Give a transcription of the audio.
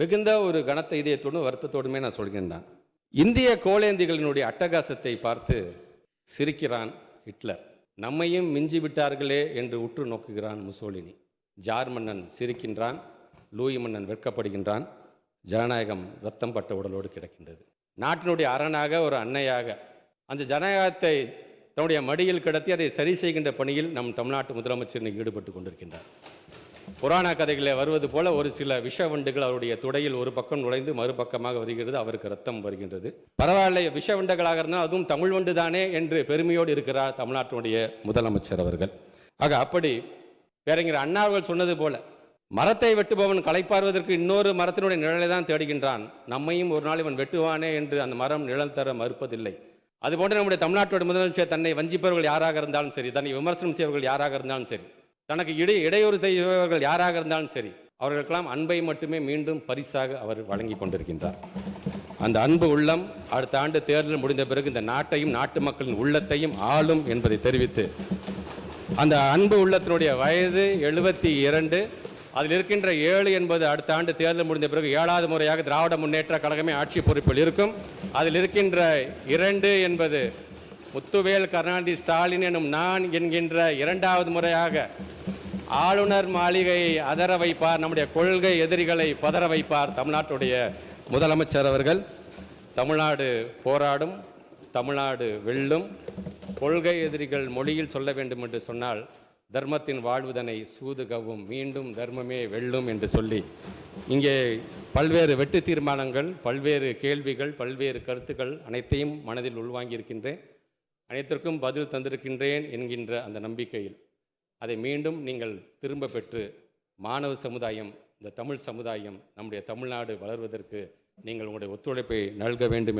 மிகுந்த ஒரு கனத்த இதயத்தோடும் வருத்தத்தோடுமே நான் சொல்கின்றேன். இந்திய கோலேந்திகளினுடைய அட்டகாசத்தை பார்த்து சிரிக்கிறான் ஹிட்லர். நம்மையும் மிஞ்சி விட்டார்களே என்று உற்று நோக்குகிறான் முசோலினி. ஜார் மன்னன் சிரிக்கின்றான் லூயி மன்னன் வெட்கப்படுகின்றான் ஜனநாயகம் ரத்தம் பட்ட உடலோடு கிடக்கின்றது. நாட்டினுடைய அரணாக ஒரு அன்னையாக அந்த ஜனநாயகத்தை தன்னுடைய மடியில் கிடத்தி அதை சரி செய்கின்ற பணியில் நம் தமிழ்நாட்டு முதலமைச்சர் ஈடுபட்டு கொண்டிருக்கின்றார். புராண கதைகளில் வருவது போல ஒரு சில விஷவண்டுகள் அவருடைய துடையில் ஒரு பக்கம் நுழைந்து மறுபக்கமாக வருகிறது அவருக்கு ரத்தம் வருகின்றது. பரவாயில்லை விஷவண்டுகளாக இருந்தால் அதுவும் தமிழ் வண்டு தானே என்று பெருமையோடு இருக்கிறார் தமிழ்நாட்டினுடைய முதலமைச்சர் அவர்கள். ஆக அப்படி பேரறிஞர் அண்ணா அவர்கள் சொன்னது போல மரத்தை வெட்டுபவன் களைப்பாறுவதற்கு இன்னொரு மரத்தினுடைய நிழலை தான் தேடுகின்றான். நம்மையும் ஒரு நாள் இவன் வெட்டுவானே என்று அந்த மரம் நிழல் தர மறுப்பதில்லை. அதுபோன்று நம்முடைய தமிழ்நாட்டோட முதலமைச்சர் தன்னை வஞ்சிப்பவர்கள் யாராக இருந்தாலும் சரி தன்னை விமர்சனம் செய்வர்கள் யாராக இருந்தாலும் சரி தனக்கு இடை இடையூறு செய்பவர்கள் யாராக இருந்தாலும் சரி அவர்களுக்கெல்லாம் அன்பை மட்டுமே மீண்டும் பரிசாக அவர் வழங்கி கொண்டிருக்கின்றார். அந்த அன்பு உள்ளம் அடுத்த ஆண்டு தேர்தல் முடிந்த பிறகு இந்த நாட்டையும் நாட்டு மக்களின் உள்ளத்தையும் ஆளும் என்பதை தெரிவித்து அந்த அன்பு உள்ளத்தினுடைய வயது எழுபத்தி இரண்டு அதில் இருக்கின்ற ஏழு என்பது அடுத்த ஆண்டு தேர்தல் முடிந்த பிறகு ஏழாவது முறையாக திராவிட முன்னேற்ற கழகமே ஆட்சி பொறுப்பில் இருக்கும். அதில் இருக்கின்ற இரண்டு என்பது முத்துவேல் கருணாநிதி ஸ்டாலின் எனும் நான் என்கின்ற இரண்டாவது முறையாக ஆளுநர் மாளிகையை அதர வைப்பார் நம்முடைய கொள்கை எதிரிகளை பதற வைப்பார் தமிழ்நாட்டுடைய முதலமைச்சர் அவர்கள். தமிழ்நாடு போராடும் தமிழ்நாடு வெல்லும் கொள்கை எதிரிகள் மொழியில் சொல்ல வேண்டும் என்று சொன்னால் தர்மத்தின் வாழ்வுதனை சூதுகவும் மீண்டும் தர்மமே வெல்லும் என்று சொல்லி. இங்கே பல்வேறு வெட்டு தீர்மானங்கள் பல்வேறு கேள்விகள் பல்வேறு கருத்துக்கள் அனைத்தையும் மனதில் உள்வாங்கியிருக்கின்றேன். அனைத்திற்கும் பதில் தந்திருக்கின்றேன் என்கின்ற அந்த நம்பிக்கையில் அதை மீண்டும் நீங்கள் திரும்ப பெற்று மாணவ சமுதாயம் இந்த தமிழ் சமுதாயம் நம்முடைய தமிழ்நாடு வளர்வதற்கு நீங்கள் உங்களுடைய ஒத்துழைப்பை நல்க வேண்டும்